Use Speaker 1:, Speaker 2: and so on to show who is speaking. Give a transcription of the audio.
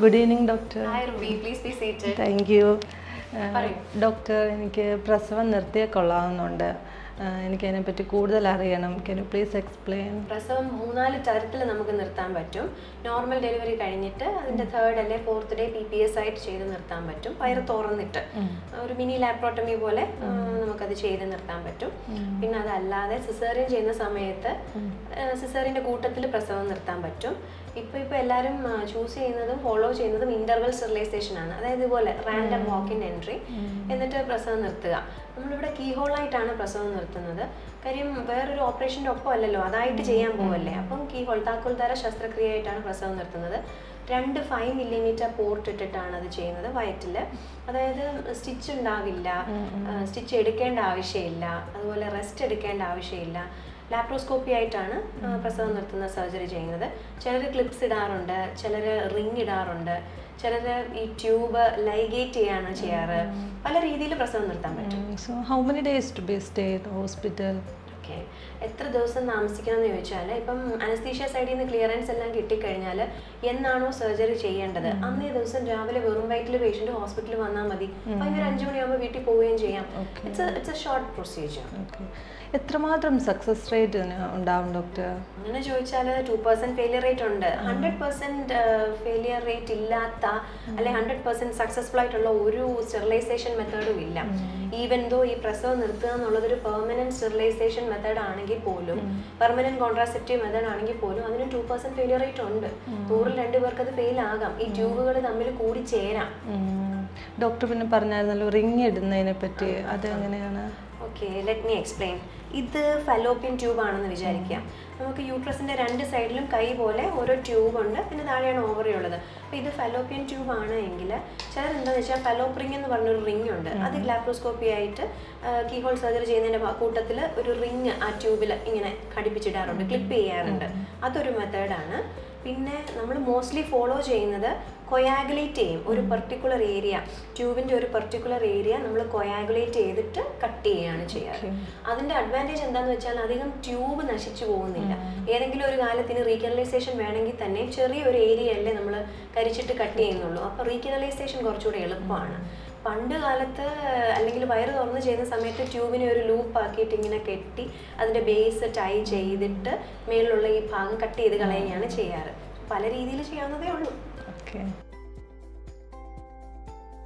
Speaker 1: Good evening doctor. Thank you doctor എനിക്ക് പ്രസവം നിർത്തിയേ കൊള്ളാവുന്നുണ്ട് എനിക്കതിനെ പറ്റി കൂടുതൽ അറിയണം കെൻ യു പ്ലീസ് എക്സ്പ്ലെയിൻ
Speaker 2: പ്രസവം മൂന്നാൽ തരത്തിൽ നമുക്ക് നിർത്താൻ പറ്റും. നോർമൽ ഡെലിവറി കഴിഞ്ഞിട്ട് അതിന്റെ തേർഡ് അല്ലെ fourth day P P S ആയിട്ട് ചെയ്ത് നിർത്താൻ പറ്റും. വയറ് തുറന്നിട്ട് ഒരു മിനി ലാപ്രോട്ടമി പോലെ നമുക്കത് ചെയ്ത് നിർത്താൻ പറ്റും. പിന്നെ അതല്ലാതെ സിസേറിയൻ ചെയ്യുന്ന സമയത്ത് സിസേറിയന്റെ കൂട്ടത്തിൽ പ്രസവം നിർത്താൻ പറ്റും. ഇപ്പൊ ഇപ്പൊ എല്ലാവരും ചൂസ് ചെയ്യുന്നതും ഫോളോ ചെയ്യുന്നതും ഇന്റർവൽ സ്റ്റെറിലൈസേഷൻ ആണ്. അതായത് ഇതുപോലെ റാൻഡം വാക്ക് ഇൻ എൻട്രി എന്നിട്ട് പ്രസവം നിർത്തുക. നമ്മളിവിടെ കീ ആയിട്ടാണ് പ്രസവം നിർത്തുന്നത്. കാര്യം വേറൊരു ഓപ്പറേഷന്റെ ഒപ്പം അല്ലല്ലോ അതായിട്ട് ചെയ്യാൻ പോവല്ലേ? അപ്പം കീ ഹോൾ താക്കോൽ തര ശസ്ത്രക്രിയയായിട്ടാണ് പ്രസവം നിർത്തുന്നത്. രണ്ട് ഫൈവ് മില്ലിമീറ്റർ പോർട്ട് ഇട്ടിട്ടാണ് അത് ചെയ്യുന്നത് വയറ്റിൽ അതായത് സ്റ്റിച്ച് ഉണ്ടാവില്ല. സ്റ്റിച്ച് എടുക്കേണ്ട ആവശ്യമില്ല. അതുപോലെ റെസ്റ്റ് എടുക്കേണ്ട ആവശ്യമില്ല. ലാപ്രോസ്കോപ്പി ആയിട്ടാണ് പ്രസവം നിർത്തുന്ന സർജറി ചെയ്യുന്നത്. ചിലർ ക്ലിപ്സ് ഇടാറുണ്ട് ചിലർ റിങ് ഇടാറുണ്ട് ചിലർ ഈ ട്യൂബ് ലൈഗേറ്റ് ചെയ്യാണ് ചെയ്യാറ്. പല രീതിയിൽ പ്രസവം നിർത്താൻ പറ്റും.
Speaker 1: So how many days to be stay hospital
Speaker 2: okay. എത്ര ദിവസം താമസിക്കണം എന്ന് ചോദിച്ചാൽ ഇപ്പം അനസ്തീഷ്യ സൈഡിൽ നിന്ന് ക്ലിയറൻസ് എല്ലാം കിട്ടിക്കഴിഞ്ഞാൽ എന്നാണോ സർജറി ചെയ്യേണ്ടത്? അന്നേ ദിവസം രാവിലെ വെറും വയറ്റിൽ പേഷ്യന്റ് ഹോസ്പിറ്റലിൽ വന്നാൽ മതി. വൈകുന്നേരം അഞ്ചു മണിയാകുമ്പോൾ വീട്ടിൽ പോവുകയും ചെയ്യാം. It's it's a short procedure
Speaker 1: എത്രമാത്രം സക്സസ് റേറ്റ് ഉണ്ടാവും ഡോക്ടർ
Speaker 2: അങ്ങനെ ചോദിച്ചാൽ ടു പെർസെന്റ് ഫെയിലിയർ റേറ്റ് ഉണ്ട്. ഹൺഡ്രഡ് പെർസെന്റ് ഫെയിലിയർ റേറ്റ് ഇല്ലാത്ത അല്ലെ ഹൺഡ്രഡ് പെർസെന്റ് സക്സസ്ഫുൾ ആയിട്ടുള്ള ഒരു സ്റ്റെറിലൈസേഷൻ മെത്തേഡും ഇല്ല. ഈവൻ ദോ ഈ പ്രസവം നിർത്തുക എന്നുള്ളത് ഒരു പെർമനന്റ് സ്റ്റെറിലൈസേഷൻ മെത്തേഡ് ആണെങ്കിൽ പോലും പെർമനന്റ് കോൺട്രാസെപ്റ്റീവ് മെത്തേഡ് ആണെങ്കിൽ പോലും അതിന് ടു പെർസെന്റ് ഫെയിലിയർ റേറ്റ് ഉണ്ട്. നൂറിൽ രണ്ടു പേർക്ക് അത് ഫെയിൽ ആകാം. ഈ ട്യൂബുകൾ തമ്മിൽ കൂടി ചേരാം.
Speaker 1: ഡോക്ടർ പിന്നെ പറഞ്ഞായിരുന്നല്ലോ റിങ് ഇടുന്നതിനെ പറ്റി അത് എങ്ങനെയാണ്
Speaker 2: ഓക്കെ ലെറ്റ് മീ എക്സ്പ്ലെയിൻ ഇത് ഫലോപ്പിയൻ ട്യൂബ് ആണെന്ന് വിചാരിക്കാം. നമുക്ക് യൂട്രസിന്റെ രണ്ട് സൈഡിലും കൈ പോലെ ഓരോ ട്യൂബ് ഉണ്ട്. പിന്നെ താഴെയാണ് ഓവറി ഉള്ളത്. അപ്പോൾ ഇത് ഫലോപ്പിയൻ ട്യൂബ് ആണ് എങ്കിൽ ചിലർ എന്താണെന്ന് വെച്ചാൽ ഫലോപ്രിങ് എന്ന് പറഞ്ഞൊരു റിങ് ഉണ്ട്. അത് ലാപ്രോസ്കോപ്പി ആയിട്ട് കീഹോൾ സർജറി ചെയ്യുന്നതിന്റെ കൂട്ടത്തിൽ ഒരു റിങ് ആ ട്യൂബിൽ ഇങ്ങനെ ഘടിപ്പിച്ചിടാറുണ്ട്. ക്ലിപ്പ് ചെയ്യാറുണ്ട്. അതൊരു മെത്തേഡാണ് പിന്നെ നമ്മൾ മോസ്റ്റ്ലി ഫോളോ ചെയ്യുന്നത് കൊയാഗുലേറ്റ് ചെയ്യും ഒരു പെർട്ടിക്കുലർ ഏരിയ ട്യൂബിന്റെ ഒരു പെർട്ടിക്കുലർ ഏരിയ നമ്മൾ കൊയാഗുലേറ്റ് ചെയ്തിട്ട് കട്ട് ചെയ്യുകയാണ് ചെയ്യാറ്. അതിന്റെ അഡ്വാന്റേജ് എന്താണെന്ന് വെച്ചാൽ അധികം ട്യൂബ് നശിച്ചു പോകുന്നില്ല. ഏതെങ്കിലും ഒരു കാലത്തിന് റീക്കനലൈസേഷൻ വേണമെങ്കിൽ തന്നെ ചെറിയൊരു ഏരിയ അല്ലേ നമ്മൾ കരിച്ചിട്ട് കട്ട് ചെയ്യുന്നുള്ളൂ. അപ്പോൾ റീക്കനലൈസേഷൻ കുറച്ചുകൂടെ എളുപ്പമാണ്. പണ്ട് കാലത്ത് അല്ലെങ്കിൽ വയറ് തുറന്ന് ചെയ്യുന്ന സമയത്ത് ട്യൂബിനെ ഒരു ലൂപ്പ് ആക്കിയിട്ട് ഇങ്ങനെ കെട്ടി അതിന്റെ ബേസ് ടൈ ചെയ്തിട്ട് മേളിലുള്ള ഈ ഭാഗം കട്ട് ചെയ്ത് കളയുകയാണ് ചെയ്യാറ്. പല രീതിയിൽ ചെയ്യാവുന്നതേ ഉള്ളൂ.
Speaker 1: ഓക്കെ